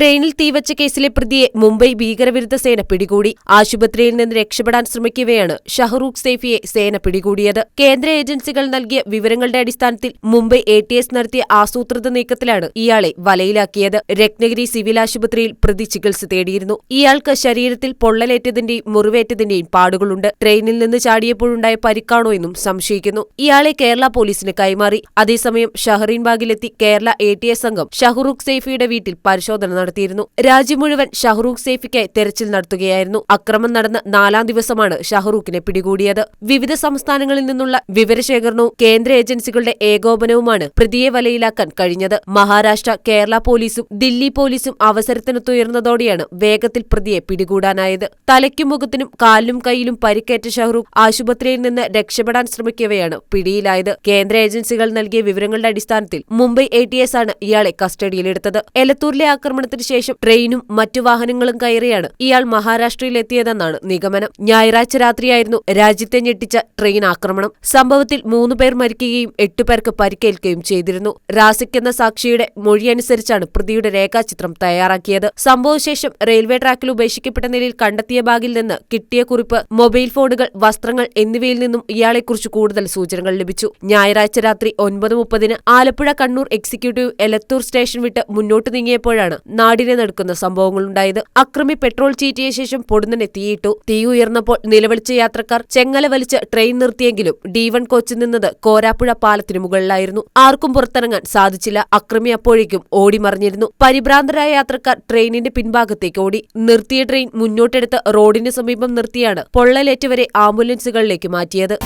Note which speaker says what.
Speaker 1: ട്രെയിനിൽ തീവച്ച കേസിലെ പ്രതിയെ മുംബൈ ഭീകരവിരുദ്ധ സേന പിടികൂടി. ആശുപത്രിയിൽ നിന്ന് രക്ഷപ്പെടാൻ ശ്രമിക്കവെയാണ് ഷഹറൂഖ് സേഫിയെ സേന പിടികൂടിയത്. കേന്ദ്ര ഏജൻസികൾ നൽകിയ വിവരങ്ങളുടെ അടിസ്ഥാനത്തിൽ മുംബൈ എ ടി എസ് നടത്തിയ ആസൂത്രിത നീക്കത്തിലാണ് ഇയാളെ വലയിലാക്കിയത്. രത്നഗിരി സിവിൽ ആശുപത്രിയിൽ പ്രതി ചികിത്സ തേടിയിരുന്നു. ഇയാൾക്ക് ശരീരത്തിൽ പൊള്ളലേറ്റതിന്റെയും മുറിവേറ്റതിന്റെയും പാടുകളുണ്ട്. ട്രെയിനിൽ നിന്ന് ചാടിയപ്പോഴുണ്ടായ പരിക്കാണോ എന്നും സംശയിക്കുന്നു. ഇയാളെ കേരള പോലീസിന് കൈമാറി. അതേസമയം ഷഹറീൻ ബാഗിലെത്തി കേരള എ ടി എസ് സംഘം ഷഹറൂഖ് സേഫിയുടെ വീട്ടിൽ പരിശോധന നടത്തിയിരുന്നു രാജ്യം മുഴുവൻ ഷഹറൂഖ് സേഫിക്കായി തെരച്ചിൽ നടത്തുകയായിരുന്നു. അക്രമം നടന്ന നാലാം ദിവസമാണ് ഷഹറൂഖിനെ പിടികൂടിയത്. വിവിധ സംസ്ഥാനങ്ങളിൽ നിന്നുള്ള വിവരശേഖരണവും കേന്ദ്ര ഏജൻസികളുടെ ഏകോപനവുമാണ് പ്രതിയെ വലയിലാക്കാൻ കഴിഞ്ഞത്. മഹാരാഷ്ട്ര കേരള പോലീസും ദില്ലി പോലീസും അവസരത്തിനൊത്തുയർന്നതോടെയാണ് വേഗത്തിൽ പ്രതിയെ പിടികൂടാനായത്. തലയ്ക്കും മുഖത്തിനും കാലിലും കൈയിലും പരിക്കേറ്റ ഷഹ്റൂഖ് ആശുപത്രിയിൽ നിന്ന് രക്ഷപ്പെടാൻ ശ്രമിക്കവെയാണ് പിടിയിലായത്. കേന്ദ്ര ഏജൻസികൾ നൽകിയ വിവരങ്ങളുടെ അടിസ്ഥാനത്തിൽ മുംബൈ എ ടി എസ് ആണ് ഇയാളെ കസ്റ്റഡിയിലെടുത്തത്. എലത്തൂരിലെ ആക്രമണത്തിന് ശേഷം ട്രെയിനും മറ്റു വാഹനങ്ങളും കയറിയാണ് ഇയാൾ മഹാരാഷ്ട്രയിലെത്തിയതെന്നാണ് നിഗമനം. ഞായറാഴ്ച രാത്രിയായിരുന്നു രാജ്യത്തെ ഞെട്ടിച്ച ട്രെയിൻ ആക്രമണം. സംഭവത്തിൽ മൂന്നുപേർ മരിക്കുകയും എട്ടു പേർക്ക് പരിക്കേൽക്കുകയും ചെയ്തിരുന്നു. റാസിക് എന്ന സാക്ഷിയുടെ മൊഴിയനുസരിച്ചാണ് പ്രതിയുടെ രേഖാചിത്രം തയ്യാറാക്കിയത്. സംഭവശേഷം റെയിൽവേ ട്രാക്കിൽ ഉപേക്ഷിക്കപ്പെട്ട നിലയിൽ കണ്ടെത്തിയ ബാഗിൽ നിന്ന് കിട്ടിയ കുറിപ്പ് മൊബൈൽ ഫോണുകൾ വസ്ത്രങ്ങൾ എന്നിവയിൽ നിന്നും ഇയാളെക്കുറിച്ച് കൂടുതൽ സൂചനകൾ ലഭിച്ചു. ഞായറാഴ്ച രാത്രി ഒൻപത് മുപ്പതിന് ആലപ്പുഴ കണ്ണൂർ എക്സിക്യൂട്ടീവ് എലത്തൂർ സ്റ്റേഷൻ വിട്ട് മുന്നോട്ട് നീങ്ങിയപ്പോഴാണ് നാടിനെ നടക്കുന്ന സംഭവങ്ങളുണ്ടായത്. അക്രമി പെട്രോൾ ചീറ്റിയ ശേഷം പൊടുന്നനെ തീയിട്ടു. തീ ഉയർന്നപ്പോൾ നിലവിളിച്ച യാത്രക്കാർ ചെങ്ങല വലിച്ച് ട്രെയിൻ നിർത്തിയെങ്കിലും ഡി വൺ കോച്ച് നിന്നത് കോരാപ്പുഴ പാലത്തിനു മുകളിലായിരുന്നു. ആർക്കും പുറത്തിറങ്ങാൻ സാധിച്ചില്ല. അക്രമി അപ്പോഴേക്കും ഓടിമറിഞ്ഞിരുന്നു. പരിഭ്രാന്തരായ യാത്രക്കാർ ട്രെയിനിന്റെ പിൻഭാഗത്തേക്ക് ഓടി. നിർത്തിയ ട്രെയിൻ മുന്നോട്ടെടുത്ത് റോഡിന് സമീപം നിർത്തിയാണ് പൊള്ളലേറ്റവരെ ആംബുലൻസുകളിലേക്ക് മാറ്റിയത്.